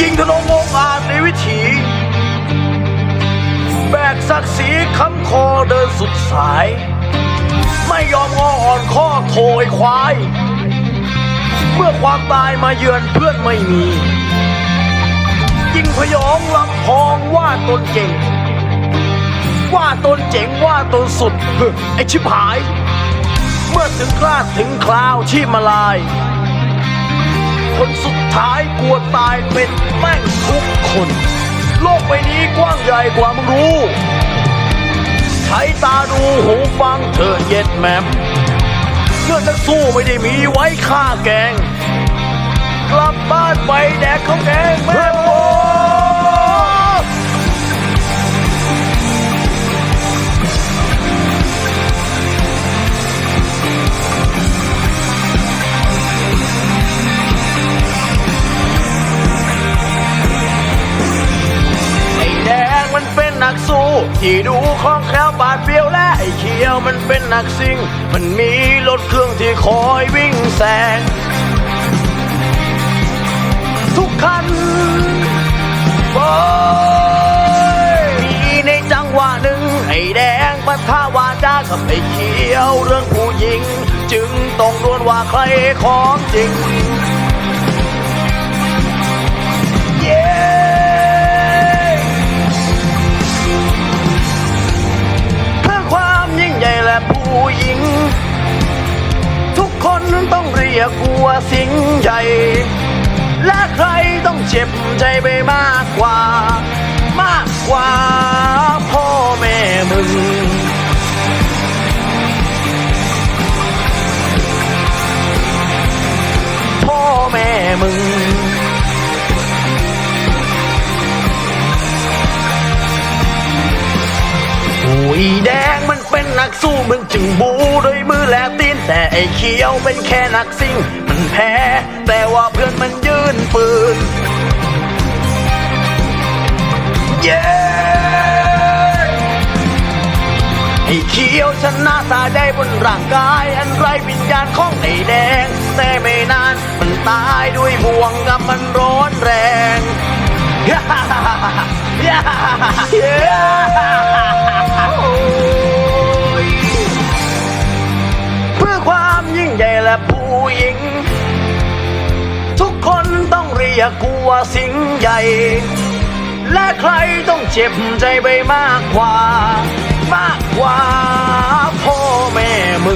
ยิงธนงงอาจในวิถีแบกศักดิ์ศรีค้ำคอเดินสุดสาย ไม่ยอมงออ่อนข้อโถยควาย เมื่อความตายมาเยือนเพื่อนไม่มี ยิงพยองลำพองว่าตนเก่ง ว่าตนเจ๋งว่าตนสุดไอชิบหาย เมื่อถึงกล้าถึงคราวที่มาลาย คนสุดท้ายกลัวตายเป็นแม่งทุกคน โลกใบนี้กว้างใหญ่กว่ามึงรู้ ใช้ตาดูหูฟังเธอเย็ดแมมเพื่อดนักสู้ไม่ได้มีไว้ฆ่าแกง กลับบ้านไปแดกข้าวแกงแม่ ที่ดูคล่องแคล่วบาดเปรียวและไอ้เขียวมันเป็นนักซิ่ง มันมีรถเครื่องที่คอยวิ่งแซงทุกคันโอ้ยมีในจังหวะหนึ่งไอ้แดงปะทะวาจากับไอ้เขียวเรื่องผู้หญิง จึงต้องดวลว่าใครของจริง ใหญ่และใครต้องเจ็บใจไปมากกว่า มากกว่าพ่อแม่มึง พ่อแม่มึงโอ้ยแดงมันเป็นนักสู้มึงจึงบูด้วยมือและตีนแต่ไอ้เขียวเป็นแค่นักซิ่งมันแพ้ แต่ว่าเพื่อนมันยืนปืน เย้ไอ้เขียวชนะตาได้บนร่างกาย อันไรวิญญาณของไอ้แดง แต่ไม่นานมันตายด้วยบ่วงกับมันร้อนแรงเพื่อความยิ่งใหญ่และผู้หญิง รียกกูว่าสิ่งใหญ่ และใครต้องเจ็บใจไปมากกว่า มากกว่าพ่อแม่มึง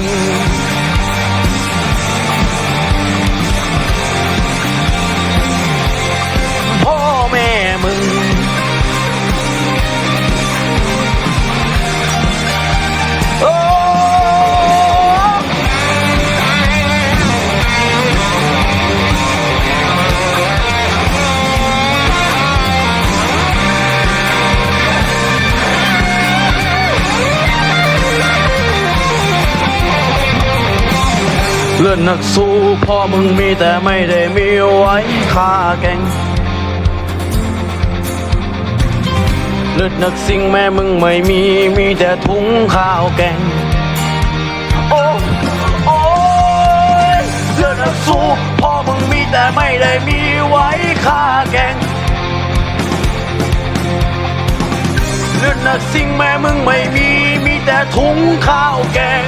เลื่อนนักสู้พ่อมึงมีแต่ไม่ได้มีไว้ฆ่าแกงเลือดนักสิ่งแม่มึงไม่มี มีแต่ถุงข้าวแกง โอ้โอ้ยเลือดนักสู้พ่อมึงมีแต่ไม่ได้มีไว้ฆ่าแกงเลือดนักสิ่งแม่มึงไม่มี มีแต่ถุงข้าวแกง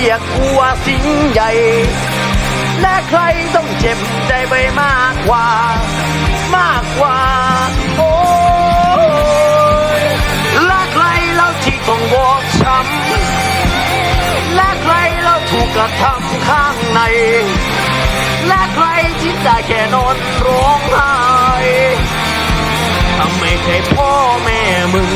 รียกว่าสิ่งใหญ่ และใครต้องเจ็บใจไปมากกว่า มากกว่า โอ้ยและใครเราที่ต้องวอกช้ำและใครเราถูกกระทำข้างใน และใครที่ได้แค่นอนร้องไห้ทำไม่ใช่พ่อแม่มึง